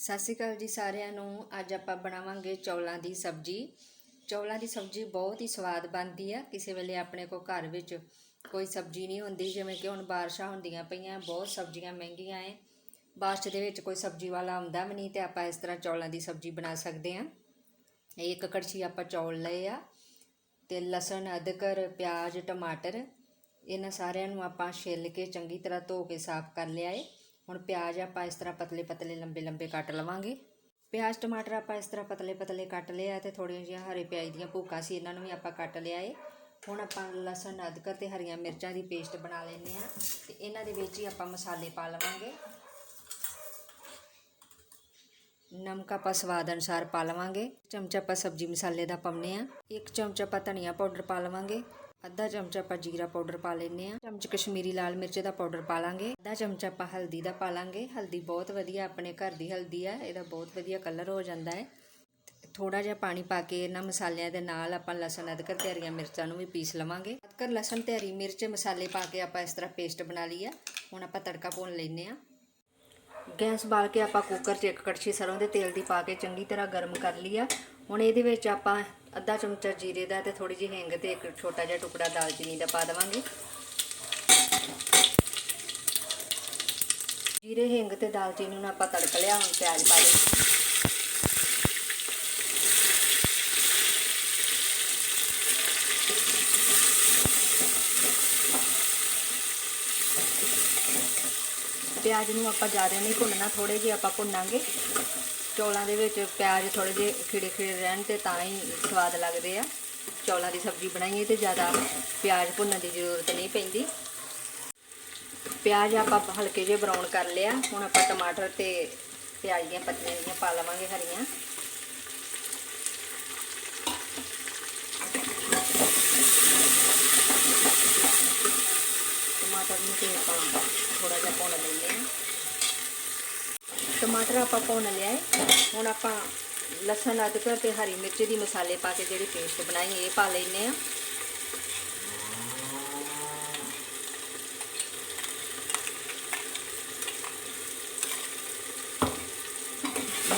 ਸਤਿ ਸ਼੍ਰੀ ਅਕਾਲ ਜੀ ਸਾਰਿਆਂ ਨੂੰ। ਅੱਜ ਆਪਾਂ ਬਣਾਵਾਂਗੇ ਚੌਲਾਂ ਦੀ ਸਬਜ਼ੀ। ਚੌਲਾਂ ਦੀ ਸਬਜ਼ੀ ਬਹੁਤ ਹੀ ਸਵਾਦ ਬਣਦੀ ਆ। ਕਿਸੇ ਵੇਲੇ ਆਪਣੇ ਕੋ ਘਰ ਵਿੱਚ ਕੋਈ ਸਬਜ਼ੀ ਨਹੀਂ ਹੁੰਦੀ। ਜਿਵੇਂ ਕਿ ਹੁਣ ਬਾਰਿਸ਼ਾਂ ਹੁੰਦੀਆਂ ਪਈਆਂ, ਬਹੁਤ ਸਬਜ਼ੀਆਂ ਮਹਿੰਗੀਆਂ ਐ। ਬਾਰਿਸ਼ ਦੇ ਵਿੱਚ ਕੋਈ ਸਬਜ਼ੀ ਵਾਲਾ ਆਉਂਦਾ ਵੀ ਨਹੀਂ ਤੇ ਆਪਾਂ ਇਸ ਤਰ੍ਹਾਂ ਚੌਲਾਂ ਦੀ ਸਬਜ਼ੀ ਬਣਾ ਸਕਦੇ ਆ ਇੱਕ ਕੜਛੀ ਆਪਾਂ ਚੌਲ ਲਏ ਆ ਤੇ ਲਸਣ, ਅਦਰਕ, ਪਿਆਜ਼, ਟਮਾਟਰ ਇਹਨਾਂ ਸਾਰਿਆਂ ਨੂੰ ਆਪਾਂ ਛਿੱਲ ਕੇ ਚੰਗੀ ਤਰ੍ਹਾਂ ਧੋ ਕੇ ਸਾਫ਼ ਕਰ ਲਿਆ ਏ। ਹੁਣ ਪਿਆਜ਼ ਆਪਾਂ ਇਸ ਤਰ੍ਹਾਂ ਪਤਲੇ ਪਤਲੇ ਲੰਬੇ ਲੰਬੇ ਕੱਟ ਲਵਾਂਗੇ। ਪਿਆਜ਼, ਟਮਾਟਰ ਆਪਾਂ ਇਸ ਤਰ੍ਹਾਂ ਪਤਲੇ ਪਤਲੇ ਕੱਟ ਲਿਆ ਤੇ ਥੋੜੀਆਂ ਜਿਹੀਆਂ ਹਰੇ ਪਿਆਜ਼ ਦੀਆਂ ਭੂਕਾਂ ਸੀ, ਇਹਨਾਂ ਨੂੰ ਵੀ ਆਪਾਂ ਕੱਟ ਲਿਆ ਏ। ਹੁਣ ਆਪਾਂ ਲਸਣ, ਅਦਰਕ ਤੇ ਹਰੀਆਂ ਮਿਰਚਾਂ ਦੀ ਪੇਸਟ ਬਣਾ ਲੈਂਦੇ ਆ ਤੇ ਇਹਨਾਂ ਦੇ ਵਿੱਚ ਹੀ ਆਪਾਂ ਮਸਾਲੇ ਪਾ ਲਵਾਂਗੇ। ਨਮਕ ਆਪਾਂ ਸਵਾਦ ਅਨੁਸਾਰ ਪਾ ਲਵਾਂਗੇ। ਚਮਚਾ ਆਪਾਂ ਸਬਜ਼ੀ ਮਸਾਲੇ ਦਾ ਪਾਉਨੇ ਆ ਇੱਕ ਚਮਚਾ ਆਪਾਂ ਧਨੀਆ ਪਾਊਡਰ ਪਾ ਲਵਾਂਗੇ। ਅੱਧਾ ਚਮਚਾ ਆਪਾਂ ਜੀਰਾ ਪਾਊਡਰ ਪਾ ਲੈਨੇ ਆ ਚਮਚ ਕਸ਼ਮੀਰੀ ਲਾਲ ਮਿਰਚ ਦਾ ਪਾਊਡਰ ਪਾ ਲਾਂਗੇ। ਅੱਧਾ ਚਮਚਾ ਆਪਾਂ ਹਲਦੀ ਦਾ ਪਾ ਲਾਂਗੇ। ਹਲਦੀ ਬਹੁਤ ਵਧੀਆ ਆਪਣੇ ਘਰ ਦੀ ਹਲਦੀ ਆ। ਇਹਦਾ ਬਹੁਤ ਵਧੀਆ ਕਲਰ ਹੋ ਜਾਂਦਾ ਹੈ। ਥੋੜਾ ਜਿਹਾ ਪਾਣੀ ਪਾ ਕੇ ਇਹਨਾਂ ਮਸਾਲਿਆਂ ਦੇ ਨਾਲ ਆਪਾਂ ਲਸਣ, ਅਦਰਕ ਤੇ ਹਰੀਆਂ ਮਿਰਚਾਂ ਨੂੰ ਵੀ ਪੀਸ ਲਵਾਂਗੇ। ਅਦਰਕ, ਲਸਣ ਤੇ ਹਰੀ ਮਿਰਚ ਮਸਾਲੇ ਪਾ ਕੇ ਆਪਾਂ ਇਸ ਤਰ੍ਹਾਂ ਪੇਸਟ ਬਣਾ ਲਈ ਆ। ਹੁਣ ਆਪਾਂ ਤੜਕਾ ਭੁੰਨ ਲੈਨੇ ਆ ਗੈਸ ਬਾਲ ਕੇ ਆਪਾਂ ਕੁੱਕਰ 'ਚ ਇੱਕ ਕੜਛੀ ਸਰੋਂ ਦੇ ਤੇਲ ਦੀ ਪਾ ਕੇ ਚੰਗੀ ਤਰ੍ਹਾਂ ਗਰਮ ਕਰ ਲਈ ਆ। ਹੁਣ ਇਹਦੇ ਵਿੱਚ ਆਪਾਂ ਅੱਧਾ ਚਮਚਾ ਜੀਰੇ ਦਾ ਤੇ ਥੋੜੀ ਜਿਹੀ ਹਿੰਗ ਤੇ ਇੱਕ ਛੋਟਾ ਜਿਹਾ ਟੁਕੜਾ ਦਾਲਚੀਨੀ ਦਾ ਪਾ ਦੇਵਾਂਗੇ। ਜੀਰੇ, ਹਿੰਗ ਤੇ ਦਾਲਚੀਨੀ ਨੂੰ ਆਪਾਂ ਤੜਕ ਲਿਆ, ਹੁਣ ਪਿਆਜ਼ ਪਾ ਲਏ। ਪਿਆਜ਼ ਨੂੰ ਆਪਾਂ ਜ਼ਿਆਦਾ ਨਹੀਂ ਭੁੰਨਣਾ ਥੋੜੇ ਜਿਹੇ ਆਪਾਂ ਭੁੰਨਾਂਗੇ। ਚੌਲਾਂ ਦੇ ਵਿੱਚ ਪਿਆਜ਼ ਥੋੜੇ ਜਿਹੇ ਖਿੜੇ ਖਿੜੇ ਰਹਿਣ ਤੇ ਤਾਂ ਹੀ ਸਵਾਦ ਲੱਗਦੇ ਆ। ਚੌਲਾਂ ਦੀ ਸਬਜ਼ੀ ਬਣਾਈਏ ਤੇ ਜ਼ਿਆਦਾ ਪਿਆਜ਼ ਭੁੰਨਣ ਦੀ ਜ਼ਰੂਰਤ ਨਹੀਂ ਪੈਂਦੀ। ਪਿਆਜ਼ ਆਪਾਂ ਹਲਕੇ ਜਿਹੇ ਬਰਾਊਨ ਕਰ ਲਿਆ। ਹੁਣ ਆਪਾਂ ਟਮਾਟਰ ਤੇ ਪਿਆਜ਼ ਦੀਆਂ ਪੱਤੀਆਂ ਜਿਹੜੀਆਂ ਪਾ ਲਵਾਂਗੇ ਹਰੀਆਂ। ਟਮਾਟਰ ਨੂੰ ਤੇ ਆਪਾਂ ਥੋੜਾ ਜਿਹਾ ਭੁੰਨ ਲੈਂਦੇ ਹਾਂ ਟਮਾਟਰ ਆਪਾਂ ਭੁੰਨ ਲਿਆ ਹੈ। ਹੁਣ ਆਪਾਂ ਲਸਣ, ਅਦਰਕ ਤੇ ਹਰੀ ਮਿਰਚ ਦੀ ਮਸਾਲੇ ਪਾ ਕੇ ਜਿਹੜੀ ਪੇਸਟ ਬਣਾਈ, ਇਹ ਪਾ ਲੈਨੇ ਆ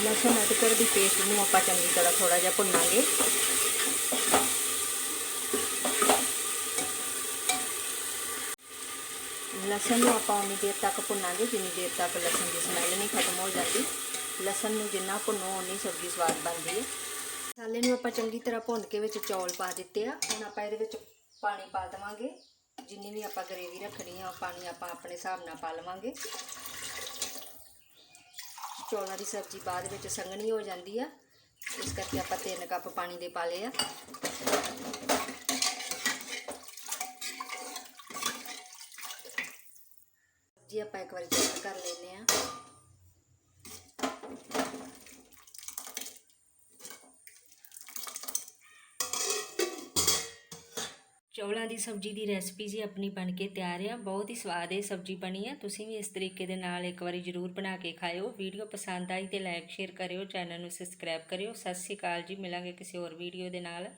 ਲਸਣ, ਅਦਰਕ ਦੀ ਪੇਸਟ ਨੂੰ ਆਪਾਂ ਚੰਗੀ ਤਰ੍ਹਾਂ ਥੋੜਾ ਜਿਹਾ ਭੁੰਨਾਂਗੇ। ਲਸਣ ਨੂੰ ਆਪਾਂ ਉਨੀ ਦੇਰ ਤੱਕ ਭੁੰਨਾਂਗੇ, ਜਿੰਨੀ ਦੇਰ ਤੱਕ ਲਸਣ ਦੀ ਸਮੈਲ ਨਹੀਂ ਖਤਮ ਹੋ ਜਾਂਦੀ। ਲਸਣ ਨੂੰ ਜਿੰਨਾ ਭੁੰਨੋ, ਉਨੀ ਸਬਜ਼ੀ ਸਵਾਦ ਬਣਦੀ ਹੈ। ਮਸਾਲੇ ਨੂੰ ਆਪਾਂ ਚੰਗੀ ਤਰ੍ਹਾਂ ਭੁੰਨ ਕੇ ਵਿੱਚ ਚੌਲ ਪਾ ਦਿੱਤੇ ਆ। ਹੁਣ ਆਪਾਂ ਇਹਦੇ ਵਿੱਚ ਪਾਣੀ ਪਾ ਦੇਵਾਂਗੇ। ਜਿੰਨੀ ਵੀ ਆਪਾਂ ਗਰੇਵੀ ਰੱਖਣੀ ਆ, ਉਹ ਪਾਣੀ ਆਪਾਂ ਆਪਣੇ ਹਿਸਾਬ ਨਾਲ ਪਾ ਲਵਾਂਗੇ। ਚੌਲਾਂ ਦੀ ਸਬਜ਼ੀ ਬਾਅਦ ਵਿੱਚ ਸੰਘਣੀ ਹੋ ਜਾਂਦੀ ਆ। ਇਸ ਕਰਕੇ ਆਪਾਂ 3 ਕੱਪ ਪਾਣੀ ਦੇ ਪਾ ਲਏ ਆ ਜੀ ਆਪਾਂ ਇੱਕ ਵਾਰ ਚੈੱਕ ਕਰ ਲੈਨੇ ਆ ਚੌਲਾਂ ਦੀ ਸਬਜ਼ੀ ਦੀ ਰੈਸਪੀ ਜੀ ਆਪਣੀ ਬਣ ਕੇ ਤਿਆਰ ਆ। ਬਹੁਤ ਹੀ ਸਵਾਦ ਇਹ ਸਬਜ਼ੀ ਬਣੀ ਆ। ਤੁਸੀਂ ਵੀ ਇਸ ਤਰੀਕੇ ਦੇ ਨਾਲ ਇੱਕ ਵਾਰੀ ਜ਼ਰੂਰ ਬਣਾ ਕੇ ਖਾਇਓ। ਵੀਡੀਓ ਪਸੰਦ ਆਈ ਤੇ ਲਾਈਕ ਸ਼ੇਅਰ ਕਰਿਓ। ਚੈਨਲ ਨੂੰ ਸਬਸਕ੍ਰਾਈਬ ਕਰਿਓ। ਸਤਿ ਸ਼੍ਰੀ ਅਕਾਲ ਜੀ। ਮਿਲਾਂਗੇ ਕਿਸੇ ਹੋਰ ਵੀਡੀਓ ਦੇ ਨਾਲ।